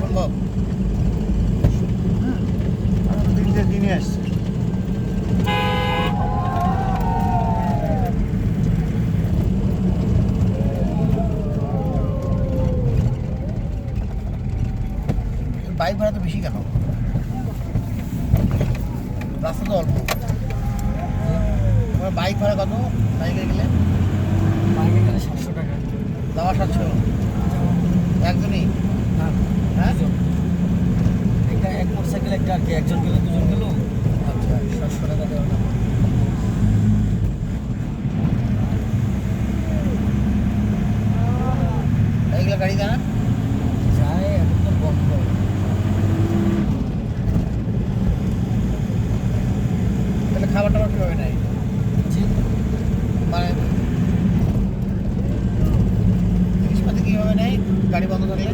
সম্ভব। দিন দিয়ে দিনে আসছে। বাইক ভাড়া তো বেশি কেন? রাস্তা তো অল্প। বাইক ভাড়া কত? বাইকে গেলে? বাইকে গেলে সাতশো টাকা। যাওয়া সাতশো? একজনই? হ্যাঁ? একটা এক মোটর সাইকেল একটা আর কি একজন গেলো দুজন গেলো। আচ্ছা সাতশো টাকা দেওয়া না এইগুলো গাড়ি জানা যায় এখন তো বন্ধ তাহলে খাবার টাবার কীভাবে নেয় মানে জিনিসপাতি কীভাবে নেয় গাড়ি বন্ধ থাকলে?